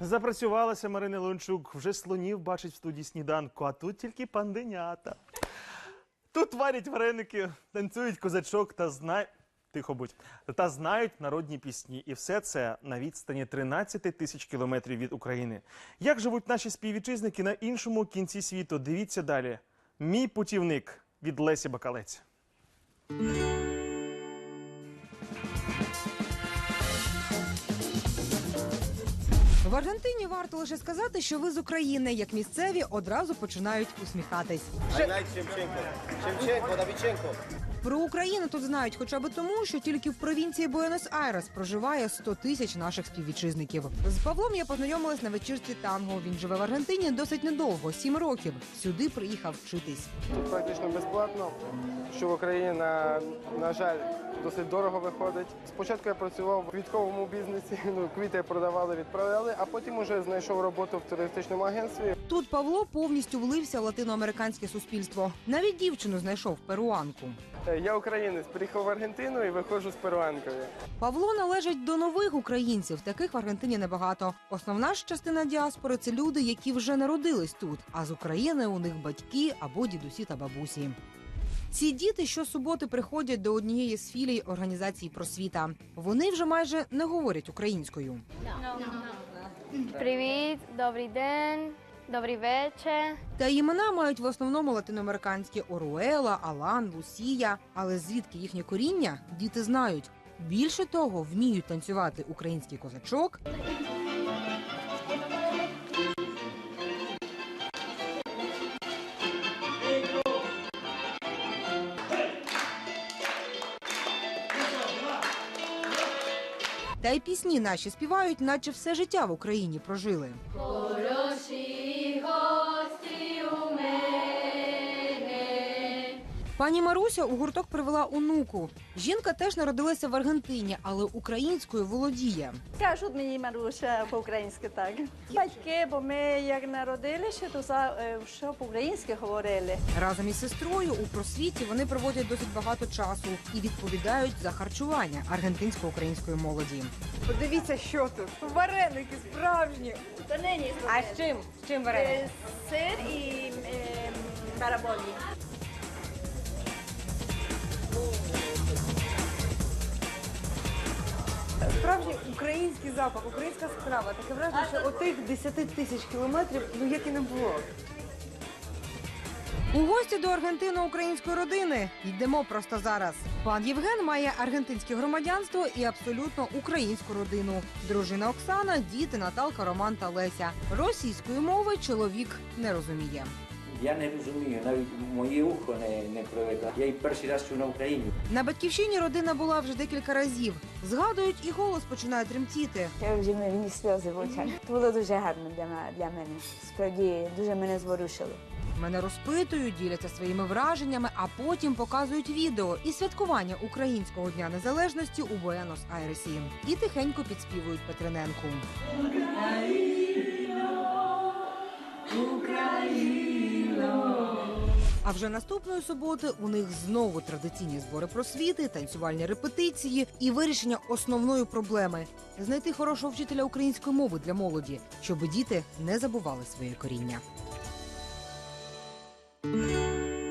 Запрацювалася Марина Леончук, вже слонів бачить в студії сніданку, а тут тільки панденята. Тут варять вареники, танцюють козачок та знають. Тихо будь. Та знають народні пісні. І все це на відстані 13 тисяч кілометрів від України. Як живуть наші співвітчизники на іншому кінці світу? Дивіться далі. Мій путівник від Лесі Бакалець. В Аргентині варто лише сказати, що ви з України, як місцеві, одразу починають усміхатись. I like Shevchenko. Про Україну тут знають хоча б тому, що тільки в провінції Буенос-Айрес проживає 100 тисяч наших співвітчизників. З Павлом я познайомилась на вечірці танго. Він живе в Аргентині досить недовго, 7 років. Сюди приїхав вчитись. Тут практично безплатно, що в Україні, на, на жаль, досить дорого виходить. Спочатку я працював в квітковому бізнесі, ну, квіти продавали, відправляли, а потім уже знайшов роботу в туристичному агентстві. Тут Павло повністю влився в латиноамериканське суспільство. Навіть дівчину знайшов перуанку. Е, Я українець, приїхав в Аргентину і виходжу з перуанкою. Павло належить до нових українців. Таких в Аргентині небагато. Основна ж частина діаспори це люди, які вже народились тут. А з України у них батьки або дідусі та бабусі. Ці діти щосуботи приходять до однієї з філій організації просвіта. Вони вже майже не говорять українською. Привіт, добрий день, добрий вечір. Та імена мають в основному латиноамериканські Оруела, Алан, Лусія. Але звідки їхнє коріння діти знають. Більше того, вміють танцювати український козачок, Та й пісні наші співають, наче все життя в Україні прожили. Пані Маруся у гурток привела онуку. Жінка теж народилася в Аргентині, але українською володіє. Кажуть мені Маруся по-українськи так. Батьки, бо ми як народилися, то за е, що по-українськи говорили. Разом із сестрою у просвіті вони проводять досить багато часу і відповідають за харчування аргентинсько-української молоді. Подивіться, що тут. Вареники справжні. То нині А з чим? З чим вареники? Е, Сир і е, Справжній український запах, українська справа. Таке враження, що отих 10 тисяч кілометрів, ну як і не було. У гості до аргентино-української родини йдемо просто зараз. Пан Євген має аргентинське громадянство і абсолютно українську родину. Дружина Оксана, діти Наталка, Роман та Леся. Російської мови чоловік не розуміє. Я не розумію, навіть моє ухо не, не проведе. Я і перший раз чув на Україні. На батьківщині родина була вже декілька разів. Згадують, і голос починає тремтіти. Я вже мені сльози в очах. Це було дуже гарно для, для мене. Справді дуже мене зворушило. Мене розпитують, діляться своїми враженнями, а потім показують відео і святкування Українського дня незалежності у Буенос-Айресі. І тихенько підспівують Петрененку. А вже наступної суботи у них знову традиційні збори просвіти, танцювальні репетиції і вирішення основної проблеми знайти хорошого вчителя української мови для молоді, щоб діти не забували своє коріння.